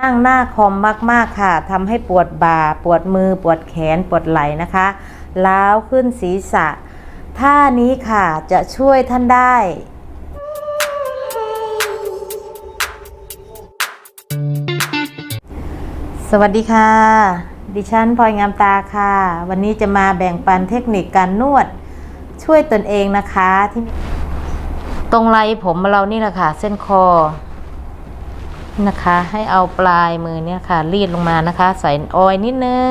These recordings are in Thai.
นั่งหน้าคอมมาก ๆ ค่ะทำให้ปวดบ่า ปวดมือ ปวดแขน ปวดไหล่นะคะล้าวขึ้นศีรษะ ท่านี้ค่ะจะช่วยท่านได้สวัสดีค่ะ ดิฉันพลอยงามตาค่ะ วันนี้จะมาแบ่งปันเทคนิคการนวด ช่วยตนเองนะคะที่ตรงไหล่ผมเรานี่แหละค่ะ เส้นคอ นะคะ ให้เอาปลายมือเนี่ยค่ะ รีดลงมานะคะ ใส่ออยนิดนึง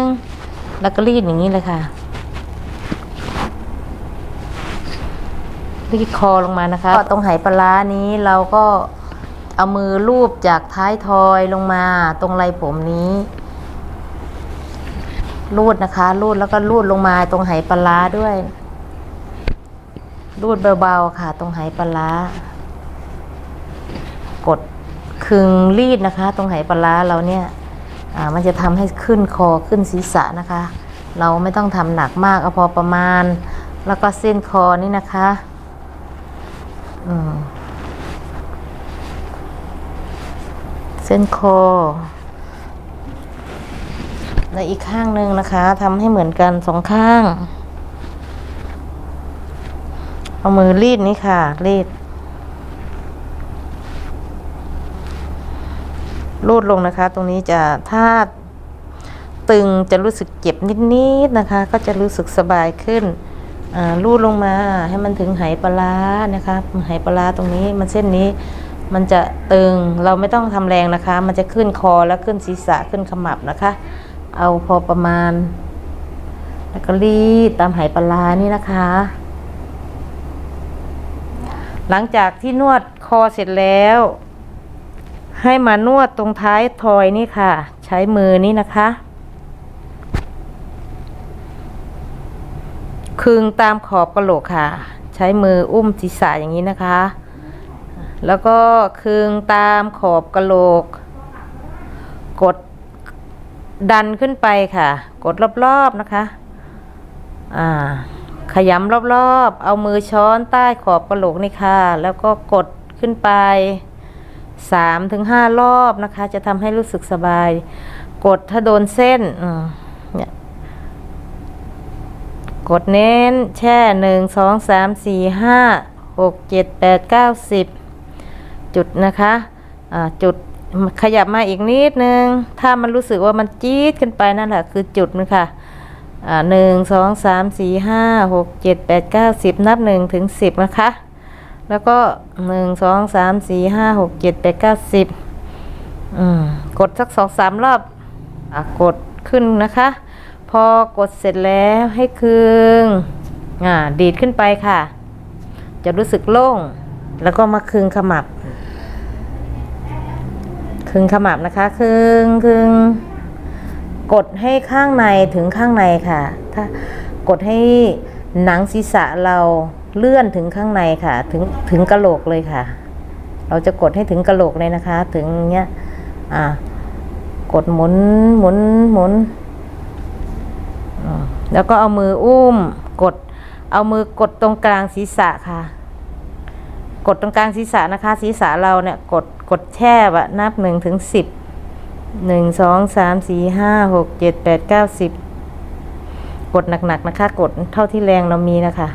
แล้วก็รีดอย่างนี้เลยค่ะรีดคอลงมานะคะก็ตรงไหปลาร้านี้เราก็เอามือลูบจากท้ายทอยลงมาตรงไหล่ผมนี้รูดนะคะรูดแล้วก็รูดลงมาตรงไหปลาร้าด้วยรูดเบาๆค่ะ ตรงไหปลาร้ากด คึงรีดนะคะ ตรงไหปลาเราเนี่ยมันจะทำให้ขึ้นคอขึ้นศีรษะนะคะ เราไม่ต้องทำหนักมากเอาพอประมาณ แล้วก็เส้นคอนี่นะคะเส้นคอและอีกข้างหนึ่งนะคะทำให้เหมือนกันสองข้าง เอามือรีดนี่ค่ะ รีด รูดลงนะคะ ตรงนี้จะถ้าตึงจะรู้สึกเจ็บนิดๆนะคะ ก็จะรู้สึกสบายขึ้นรูดลงมาให้มันถึงไหปลาร้านะคะไหปลาร้าตรงนี้มันเส้นนี้มันจะตึงเราไม่ต้องทำแรงนะคะ มันจะขึ้นคอแล้วขึ้นศีรษะขึ้นขมับนะคะ เอาพอประมาณ แล้วก็รีดตามไหปลาร้านี่นะคะ หลังจากที่นวดคอเสร็จแล้ว ให้มานวดตรงท้ายทอยนี่ค่ะ ใช้มือนี่นะคะ คึงตามขอบกระโหลกค่ะ ใช้มืออุ้มศีรษะอย่างนี้นะคะ แล้วก็คึงตามขอบกระโหลก กดดันขึ้นไปค่ะ กดรอบๆนะคะ อ่า ขยำรอบๆ เอามือช้อนใต้ขอบกระโหลกนี่ค่ะ แล้วก็กดขึ้นไป สามถึงห้ารอบนะคะ จะทำให้รู้สึกสบาย กดถ้าโดนเส้นเนี่ยกดเน้นแช่หนึ่งสองสามสี่ห้าหกเจ็ดแปดเก้าสิบจุดนะคะอ่าจุดขยับมาอีกนิดนึง ถ้ามันรู้สึกว่ามันจี๊ดขึ้นไปนั่นแหละคือจุดนึงค่ะอ่าหนึ่งสองสามสี่ห้าหกเจ็ดแปดเก้าสิบนับหนึ่งถึงสิบนะคะ แล้วก็หนึ่งสองสามสี่ห้าหกเจ็ดแปดเก้าสิบกดสักสองสามรอบอกดขึ้นนะคะ พอกดเสร็จแล้วให้คืงอ่าดีดขึ้นไปค่ะ จะรู้สึกโล่ง แล้วก็มาคืงขมับ คืงขมับนะคะคืงคืงกดให้ข้างในถึงข้างในค่ะ ถ้ากดให้หนังศีรษะเรา เลื่อนถึงข้างในค่ะ ถึงถึงกระโหลกเลยค่ะ เราจะกดให้ถึงกระโหลกเลยนะคะ ถึงเนี้ยอ่ากดหมุนหมุนหมุนแล้วก็เอามืออุ้ม กด เอามือกดตรงกลางศีรษะค่ะ กดตรงกลางศีรษะนะคะ ศีรษะเราเนี่ยกดกดแช่บะนับหนึ่งถึงสิบหนึ่งสองสามสี่ห้าหกเจ็ดแปดเก้าสิบกดหนักๆนะคะ กดเท่าที่แรงเรามีนะคะ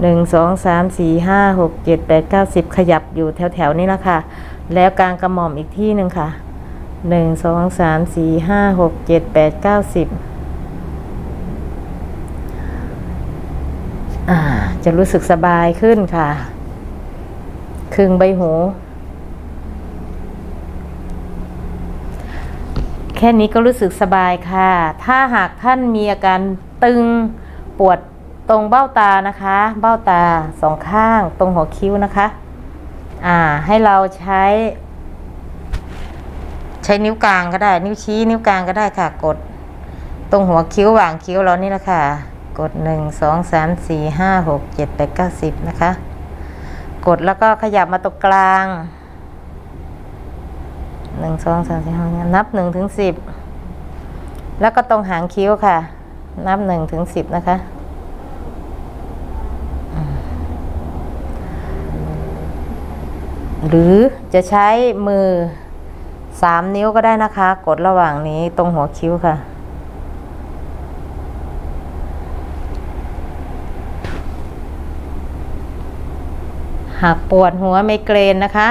หนึ่งสองสามสี่ห้าหกเจ็ดแปดเก้าสิบขยับอยู่แถวๆนี้นะค่ะ แล้วกลางกระหม่อมอีกที่หนึ่งค่ะหนึ่งสองสามสี่ห้าหกเจ็ดแปดเก้าสิบจะรู้สึกสบายขึ้นค่ะคึงใบหู แค่นี้ก็รู้สึกสบายค่ะ ถ้าหากท่านมีอาการตึงปวด ตรงเบ้าตานะคะ เบ้าตาสองข้าง ตรงหัวคิ้วนะคะ อ่า ให้เราใช้ ใช้นิ้วกลางก็ได้ นิ้วชี้ นิ้วกลางก็ได้ค่ะ กด ตรงหัวคิ้วหว่างคิ้วเรานี่แหละค่ะ กดหนึ่งสองสามสี่ห้าหกเจ็ดแปดเก้าสิบนะคะ กดแล้วก็ขยับมาตรงกลางหนึ่งสองสามสี่ห้านับหนึ่งถึงสิบแล้วก็ตรงหางคิ้วค่ะ นับหนึ่งถึงสิบนะคะอืม หรือจะใช้มือสามนิ้วก็ได้นะคะ กดระหว่างนี้ตรงหัวคิ้วค่ะ หากปวดหัวไมเกรนนะคะ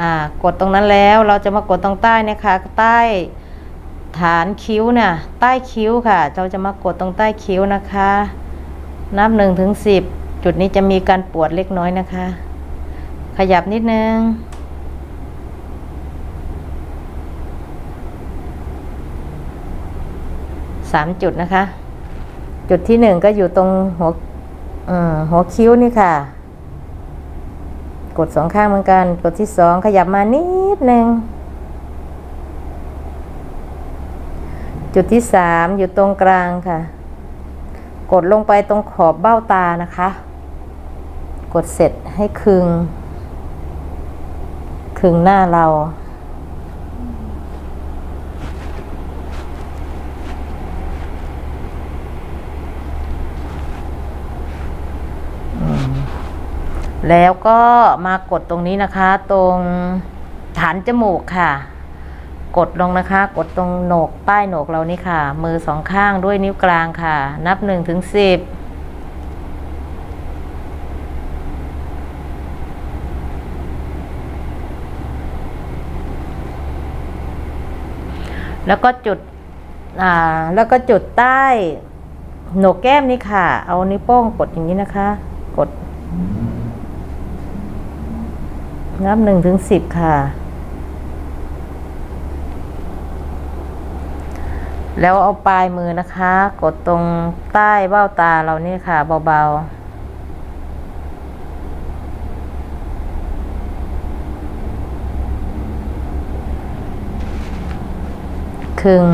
อ่ากดตรงนั้นแล้วเราจะมากดตรงใต้นะคะใต้ฐานคิ้วเนี่ยใต้คิ้วค่ะ เราจะมากดตรงใต้คิ้วนะคะ นับหนึ่งถึงสิบจุดนี้จะมีการปวดเล็กน้อยนะคะ ขยับนิดนึง สามจุดนะคะ จุดที่หนึ่งก็อยู่ตรงหัวหัวคิ้วนี่ค่ะ กดสองข้างเหมือนกัน กดที่สองขยับมานิดนึง จุดที่สามอยู่ตรงกลางค่ะ กดลงไปตรงขอบเบ้าตานะคะ กดเสร็จให้คึง คึงหน้าเรา แล้วก็มากดตรงนี้นะคะ ตรงฐานจมูกค่ะ กดลงนะคะ กดตรงโหนกใต้โหนกเรานี่ค่ะ มือสองข้างด้วยนิ้วกลางค่ะ นับหนึ่งถึงสิบ แล้วก็จุดอ่าแล้วก็จุดใต้โหนกแก้มนี่ค่ะ เอานิ้วโป้งกดอย่างนี้นะคะ กด นับหนึ่งถึงสิบค่ะ แล้วเอาปลายมือนะคะ กดตรงใต้เบ้าตาเรานี่ค่ะ เบาๆ คึง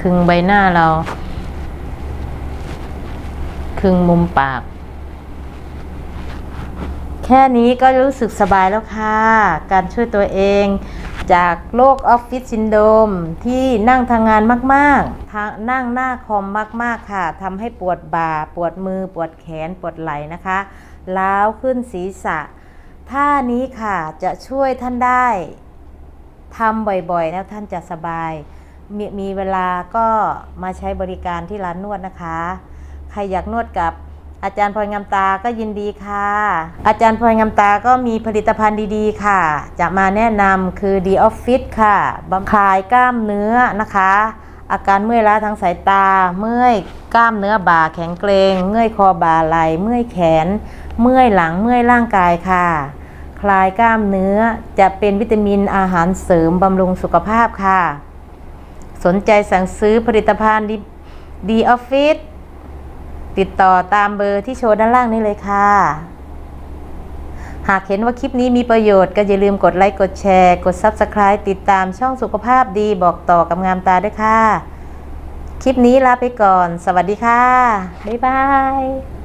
คึงใบหน้าเรา คึงมุมปาก แค่นี้ก็รู้สึกสบายแล้วค่ะ การช่วยตัวเองจากโรคออฟฟิศซินโดมที่นั่งทางงานมากๆทางนั่งหน้าคอมมาก ๆ ค่ะทำให้ปวดบ่า ปวดมือ ปวดแขน ปวดไหล่นะคะล้าวขึ้นศีรษะ ท่านี้ค่ะจะช่วยท่านได้ทำบ่อยๆ แล้วท่านจะสบาย มีมีเวลาก็มาใช้บริการที่ร้านนวดนะคะ ใครอยากนวดกับอาจารย์พลอยงามตาก็ยินดีค่ะ อาจารย์พลอยงามตาก็มีผลิตภัณฑ์ดีๆ ค่ะ จะมาแนะนำคือ D Office ค่ะบำคลายกล้ามเนื้อนะคะ อาการเมื่อยล้าทางสายตา เมื่อยกล้ามเนื้อบ่าแข็งเกรง เมื่อยคอบ่าไหล่เมื่อยแขน เมื่อยหลังเมื่อยร่างกายค่ะ คลายกล้ามเนื้อจะเป็นวิตามินอาหารเสริมบำรุงสุขภาพค่ะ สนใจสั่งซื้อผลิตภัณฑ์ดีออฟฟิศติดต่อตามเบอร์ที่โชว์ด้านล่างนี้เลยค่ะ หากเห็นว่าคลิปนี้มีประโยชน์ก็อย่าลืมกดไลค์ กดแชร์ กด Subscribe ติดตามช่องสุขภาพดีบอกต่อกับงามตาด้วยค่ะ คลิปนี้ลาไปก่อน สวัสดีค่ะ บ๊ายบาย